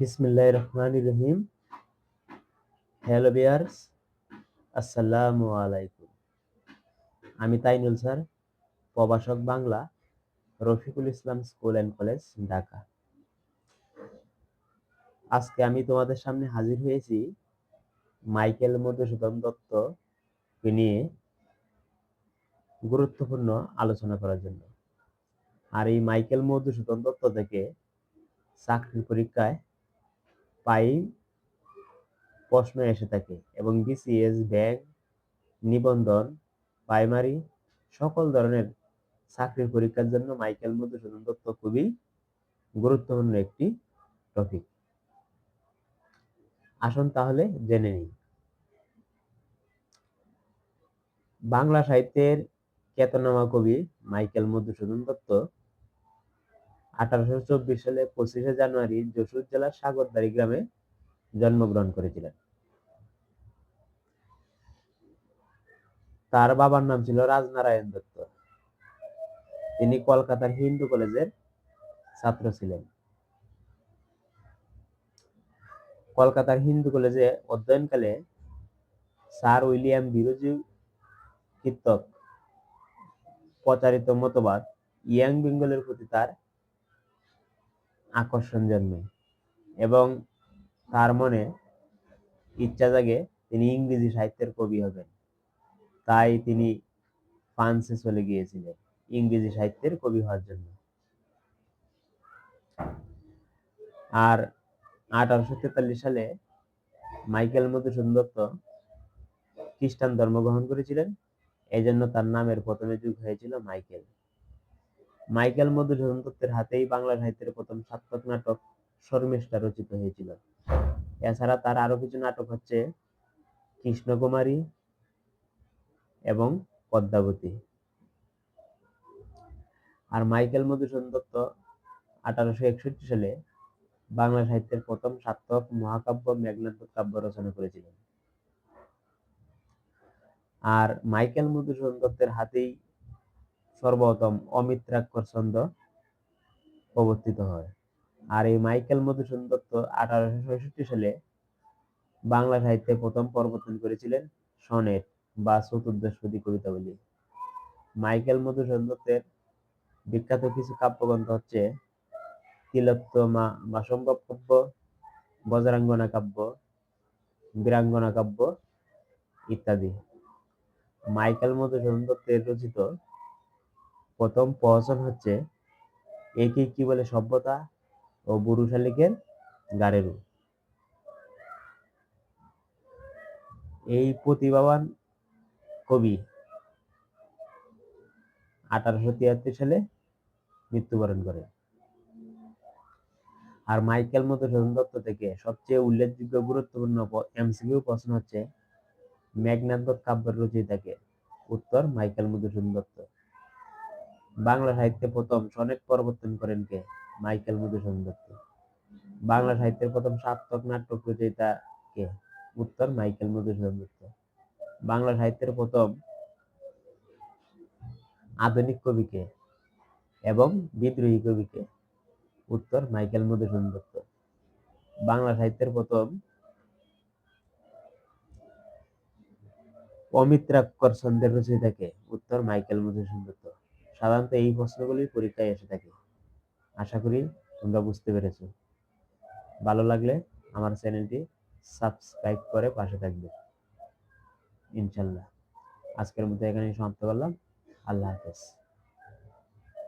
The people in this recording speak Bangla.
বিসমিল্লাহ রহমান রহিম হ্যালো বিয়ার্স আসসালামু আলাইকুম আমি তাইনুল স্যার, প্রভাষক Bangla, Rafiqul Islam school and college, Dhaka. আজকে আমি তোমাদের সামনে হাজির হয়েছি মাইকেল মধুসূদন দত্তকে নিয়ে গুরুত্বপূর্ণ আলোচনা করার জন্য। আর এই মাইকেল মধুসূদন দত্ত থেকে চাকরির পরীক্ষায় পাই প্রশ্ন এসে থাকে এবং বিসিএস ব্যাংক নিবন্ধন প্রাইমারি সকল ধরনের চাকরির পরীক্ষার জন্য মাইকেল মধুসূদন দত্ত খুবই গুরুত্বপূর্ণ একটি টপিক আসুন তাহলে জেনে নিই। বাংলা সাহিত্যের খ্যাতনামা কবি মাইকেল মধুসূদন দত্ত আঠারোশো চব্বিশ সালে পঁচিশে জানুয়ারি যশোর জেলার সাগরদারি গ্রামে জন্মগ্রহণ করেছিলেন। তার বাবার নাম ছিল রাজনারায়ণ দত্ত। তিনি কলকাতার হিন্দু কলেজের ছাত্র ছিলেন। কলকাতার হিন্দু কলেজে অধ্যয়নকালে স্যার উইলিয়াম বিরোজী কীর্তক প্রচারিত মতবাদ ইয়াং বেঙ্গলের প্রতি তার আকর্ষণ জন্মে। এবং তার মনে ইচ্ছা জাগে তিনি ইংরেজি সাহিত্যের কবি হবেন। তাই তিনি ফ্রান্সে চলে গিয়েছিলেন ইংরেজি সাহিত্যের কবি হওয়ার জন্য। আর আঠারোশো তেতাল্লিশ সালে মাইকেল মধুসূদন দত্ত খ্রিস্টান ধর্ম গ্রহণ করেছিলেন। এই জন্য তার নামের প্রথমে যুগ হয়েছিল মাইকেল। মাইকেল মধুসূদন দত্তের হাতেই বাংলা সাহিত্যের প্রথম সার্থক নাটক শর্মিষ্ঠা রচিত হয়েছিল। এছাড়া তার আরও কিছু নাটক হচ্ছে কৃষ্ণকুমারী এবং পদ্মাবতী। আর মাইকেল মধুসূদন দত্ত আঠারোশো একষট্টি সালে বাংলা সাহিত্যের প্রথম সার্থক মহাকাব্য মেঘনাথ কাব্য রচনা করেছিলেন। আর মাইকেল মধুসূদন দত্তের হাতেই সর্বপ্রথম অমিত্রাক্ষর ছন্দ প্রবর্তিত হয়। আর এই মাইকেল মধুসূদন দত্ত আঠারোশো ছয়ষট্টি সালে বাংলা সাহিত্যে প্রথম প্রবর্তন করেছিলেন সনেট বা চতুর্দশপদী কবিতাবলী। মাইকেল মধুসূদন দত্তের বিখ্যাত কিছু কাব্যগ্রন্থ হচ্ছে তিলোত্তমা বা সম্ভব কাব্য বজরাঙ্গনা কাব্য, বীরাঙ্গনা কাব্য ইত্যাদি। মাইকেল মধুসূদন দত্তের রচিত প্রথম প্রহসন হচ্ছে একে কি বলে সভ্যতা ও বুরু শালিকের গাড়েরু এই প্রতিভাবান কবি আঠারোশো তিয়াত্তর সালে মৃত্যুবরণ করে আর মাইকেল মধুসূদন দত্ত থেকে সবচেয়ে উল্লেখযোগ্য গুরুত্বপূর্ণ এমসিকিউ প্রশ্ন হচ্ছে মেঘনাথ কাব্যের রচয়িতাকে উত্তর মাইকেল মধুসূদন দত্ত। বাংলা সাহিত্যে প্রথম সনেট প্রবর্তন করেন কে? মাইকেল মধুসূদন দত্ত। বাংলা সাহিত্যের প্রথম সার্থক নাটক রচয়িতা কে? উত্তর মাইকেল মধুসূদন দত্ত। বাংলা সাহিত্যের প্রথম আধুনিক কবিকে এবং বিদ্রোহী কবিকে উত্তর মাইকেল মধুসূদন দত্ত। বাংলা সাহিত্যের প্রথম অমিত্রাক্ষর ছন্দের রচয়িতাকে উত্তর মাইকেল মধুসূদন দত্ত। সাধারণত এই প্রশ্নগুলি পরীক্ষায় এসে থাকে। আশা করি তোমরা বুঝতে পেরেছ। ভালো লাগলে আমার চ্যানেলটি সাবস্ক্রাইব করে পাশে থাকবে। ইনশাল্লাহ। আজকের মধ্যে এখানেই সমাপ্ত করলাম। আল্লাহ হাফেজ।